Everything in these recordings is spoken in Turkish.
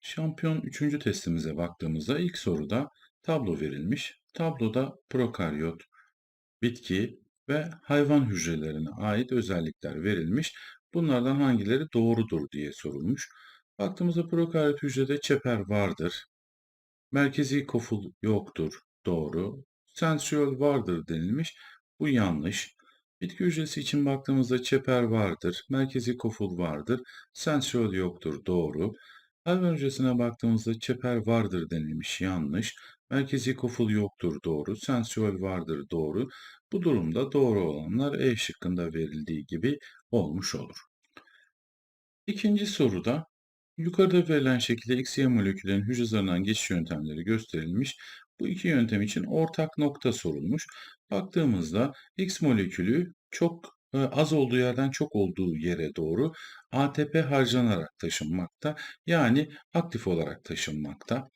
Şampiyon 3. testimize baktığımızda ilk soruda tablo verilmiş. Tabloda prokaryot, bitki ve hayvan hücrelerine ait özellikler verilmiş. Bunlardan hangileri doğrudur diye sorulmuş. Baktığımızda prokaryot hücrede çeper vardır. Merkezi koful yoktur. Doğru. Sentriyol vardır denilmiş. Bu yanlış. Bitki hücresi için baktığımızda çeper vardır. Merkezi koful vardır. Sentriyol yoktur. Doğru. Hayvan hücresine baktığımızda çeper vardır denilmiş. Yanlış. Merkezi koful yoktur. Doğru. Sentriyol vardır. Doğru. Bu durumda doğru olanlar E şıkkında verildiği gibi olmuş olur. İkinci soruda yukarıda verilen şekilde XY moleküllerin hücre zarından geçiş yöntemleri gösterilmiş. Bu iki yöntem için ortak nokta sorulmuş. Baktığımızda X molekülü çok e, az olduğu yerden çok olduğu yere doğru ATP harcanarak taşınmakta. Yani aktif olarak taşınmakta.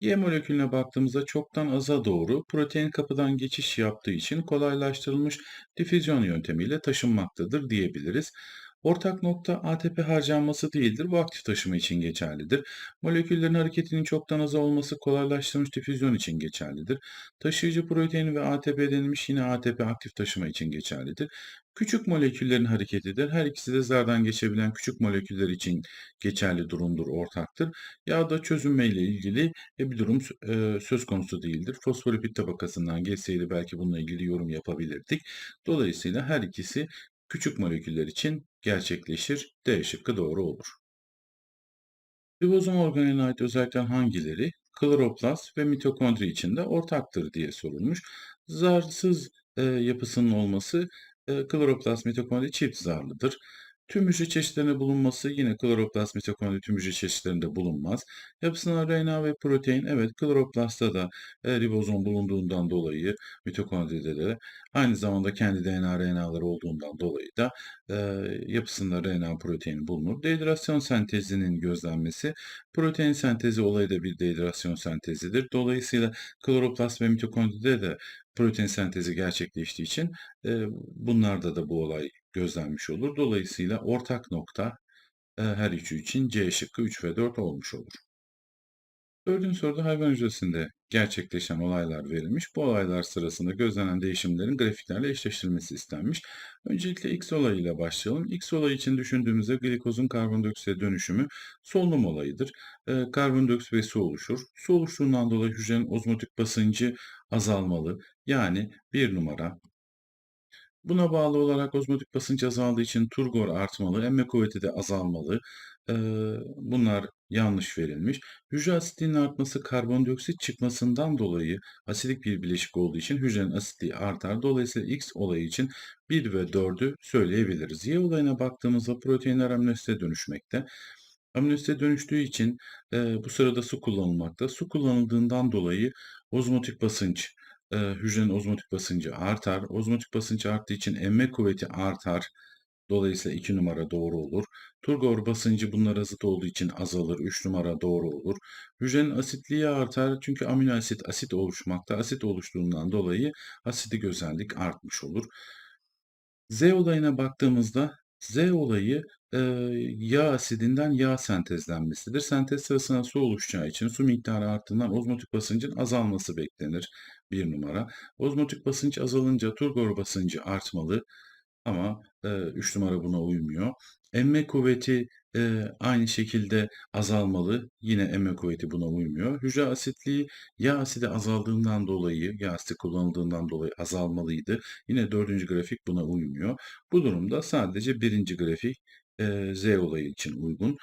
Y molekülüne baktığımızda çoktan aza doğru protein kapıdan geçiş yaptığı için kolaylaştırılmış difüzyon yöntemiyle taşınmaktadır diyebiliriz. Ortak nokta ATP harcanması değildir. Bu aktif taşıma için geçerlidir. Moleküllerin hareketinin çoktan az olması kolaylaştırılmış difüzyon için geçerlidir. Taşıyıcı protein ve ATP denilmiş yine ATP aktif taşıma için geçerlidir. Küçük moleküllerin hareketidir. Her ikisi de zardan geçebilen küçük moleküller için geçerli durumdur, ortaktır. Yağda çözünme ile ilgili bir durum e, söz konusu değildir. Fosfolipid tabakasından geçseydi belki bununla ilgili yorum yapabilirdik. Dolayısıyla her ikisi küçük moleküller için gerçekleşir. D şıkkı doğru olur. Ribozom organeline ait özellikler hangileri? Kloroplast ve mitokondri içinde ortaktır diye sorulmuş. Zarsız e, yapısının olması e, kloroplast mitokondri çift zarlıdır. Tüm hücre çeşitlerinde bulunması yine kloroplast mitokondri tüm hücre çeşitlerinde bulunmaz. Yapısına RNA ve protein evet kloroplastta da e, ribozom bulunduğundan dolayı mitokondride de aynı zamanda kendi DNA RNA'ları olduğundan dolayı da e, yapısında RNA proteini bulunur. Dehidrasyon sentezinin gözlenmesi protein sentezi olayı da bir dehidrasyon sentezidir. Dolayısıyla kloroplast ve mitokondride de protein sentezi gerçekleştiği için e, bunlarda da bu olay gözlenmiş olur. Dolayısıyla ortak nokta e, her üçü için C şıkkı 3 ve 4 olmuş olur. Dördüncü soruda hayvan hücresinde gerçekleşen olaylar verilmiş. Bu olaylar sırasında gözlenen değişimlerin grafiklerle eşleştirilmesi istenmiş. Öncelikle X olayıyla başlayalım. X olayı için düşündüğümüzde glikozun karbondioksite dönüşümü solunum olayıdır. E, karbondioksit ve su oluşur. Su oluştuğundan dolayı hücrenin ozmotik basıncı azalmalı. Yani bir numara Buna bağlı olarak ozmotik basınç azaldığı için turgor artmalı, emme kuvveti de azalmalı. Bunlar yanlış verilmiş. Hücre asitliğinin artması karbondioksit çıkmasından dolayı asidik bir bileşik olduğu için hücrenin asitliği artar. Dolayısıyla X olayı için 1 ve 4'ü söyleyebiliriz. Y olayına baktığımızda proteinler aminoasite dönüşmekte. Aminoasite dönüştüğü için e, bu sırada su kullanılmakta. Su kullanıldığından dolayı ozmotik basınç e, hücrenin ozmotik basıncı artar. Ozmotik basınç arttığı için emme kuvveti artar. Dolayısıyla 2 numara doğru olur. Turgor basıncı bunlara zıt olduğu için azalır. 3 numara doğru olur. Hücrenin asitliği artar çünkü amino asit asit oluşmakta. Asit oluştuğundan dolayı asidik özellik artmış olur. Z olayına baktığımızda Z olayı e, yağ asidinden yağ sentezlenmesidir. Sentez sırasında su oluşacağı için su miktarı arttığından ozmotik basıncın azalması beklenir. Bir numara. Ozmotik basınç azalınca turgor basıncı artmalı ama 3 numara buna uymuyor. Emme kuvveti e, aynı şekilde azalmalı. Yine emme kuvveti buna uymuyor. Hücre asitliği yağ asidi azaldığından dolayı, yağ asidi kullanıldığından dolayı azalmalıydı. Yine dördüncü grafik buna uymuyor. Bu durumda sadece birinci grafik e, Z olayı için uygun.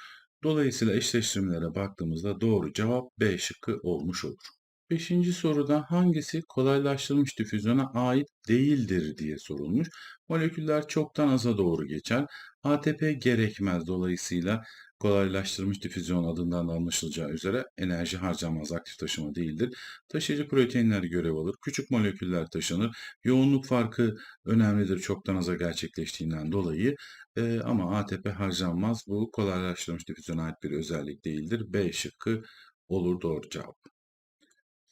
Dolayısıyla eşleştirmelere baktığımızda doğru cevap B şıkkı olmuş olur. Beşinci soruda hangisi kolaylaştırılmış difüzyona ait değildir diye sorulmuş. Moleküller çoktan aza doğru geçer. ATP gerekmez dolayısıyla kolaylaştırılmış difüzyon adından da anlaşılacağı üzere enerji harcanmaz aktif taşıma değildir. Taşıyıcı proteinler görev alır. Küçük moleküller taşınır. Yoğunluk farkı önemlidir çoktan aza gerçekleştiğinden dolayı. Ee, ama ATP harcanmaz. Bu kolaylaştırılmış difüzyona ait bir özellik değildir. B şıkkı olur doğru cevap.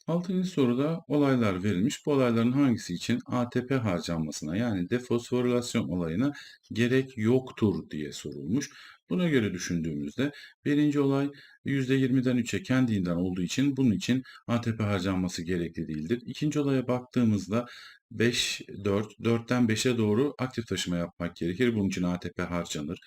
Altıncı soruda olaylar verilmiş. Bu olayların hangisi için ATP harcanmasına yani defosforilasyon olayına gerek yoktur diye sorulmuş. Buna göre düşündüğümüzde birinci olay %20'den 3'e kendinden olduğu için bunun için ATP harcanması gerekli değildir. İkinci olaya baktığımızda 5, 4, 4'ten 5'e doğru aktif taşıma yapmak gerekir. Bunun için ATP harcanır.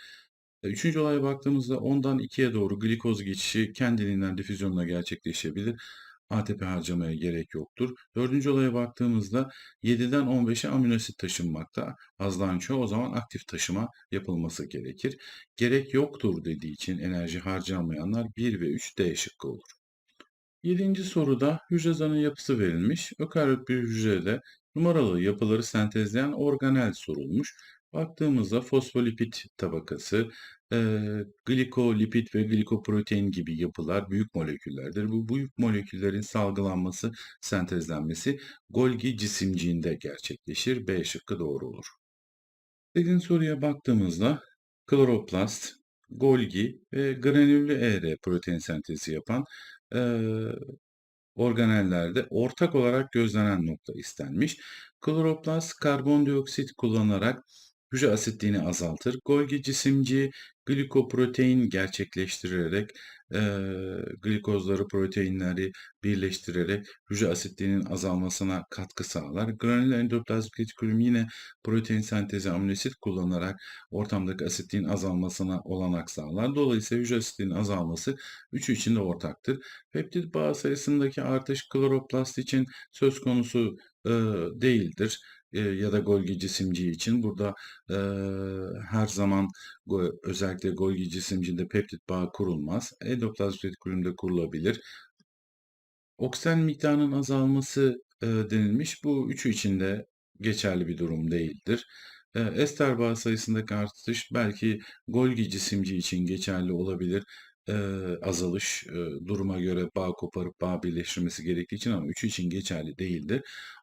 E, Üçüncü olaya baktığımızda 10'dan 2'ye doğru glikoz geçişi kendiliğinden difüzyonla gerçekleşebilir. ATP harcamaya gerek yoktur. Dördüncü olaya baktığımızda 7'den 15'e aminoasit taşınmakta. Azdan çoğu o zaman aktif taşıma yapılması gerekir. Gerek yoktur dediği için enerji harcamayanlar 1 ve 3 D şıkkı olur. Yedinci soruda hücre zarının yapısı verilmiş. Ökaryot bir hücrede numaralı yapıları sentezleyen organel sorulmuş. Baktığımızda fosfolipid tabakası, e, glikolipid ve glikoprotein gibi yapılar büyük moleküllerdir. Bu büyük moleküllerin salgılanması, sentezlenmesi Golgi cisimciğinde gerçekleşir. B şıkkı doğru olur. Dediğin soruya baktığımızda kloroplast, Golgi ve granüllü ER protein sentezi yapan e, organellerde ortak olarak gözlenen nokta istenmiş. Kloroplast karbondioksit kullanarak hücre asitliğini azaltır. Golgi cisimci glikoprotein gerçekleştirerek e, glikozları, proteinleri birleştirerek hücre asitliğinin azalmasına katkı sağlar. Granül endoplazmik retikulum yine protein sentezi aminosit kullanarak ortamdaki asitliğin azalmasına olanak sağlar. Dolayısıyla hücre asitliğinin azalması üçü için de ortaktır. Peptit bağı sayısındaki artış kloroplast için söz konusu e, değildir ya da Golgi cisimciği için. Burada e, her zaman go, özellikle Golgi cisimciğinde peptit bağı kurulmaz. Endoplazmik retikulumda kurulabilir. Oksijen miktarının azalması e, denilmiş. Bu üçü için de geçerli bir durum değildir. E, ester bağı sayısındaki artış belki Golgi cisimci için geçerli olabilir. E, azalış e, duruma göre bağ koparıp bağ birleştirmesi gerektiği için ama üçü için geçerli değildir.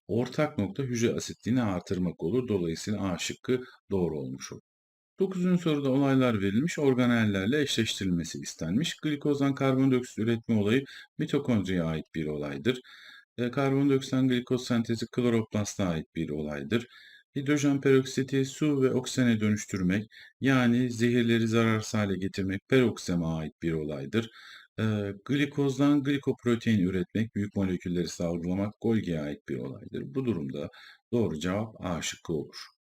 Ortak nokta hücre asitliğini artırmak olur. Dolayısıyla A şıkkı doğru olmuş olur. 9. soruda olaylar verilmiş, organellerle eşleştirilmesi istenmiş. Glikozdan karbondioksit üretme olayı mitokondriye ait bir olaydır. E, karbondioksitten glikoz sentezi kloroplasta ait bir olaydır. Hidrojen peroksiti su ve oksijene dönüştürmek, yani zehirleri zararsız hale getirmek peroksema ait bir olaydır. E, glikozdan glikoprotein üretmek, büyük molekülleri salgılamak Golgi'ye ait bir olaydır. Bu durumda doğru cevap A şıkkı olur.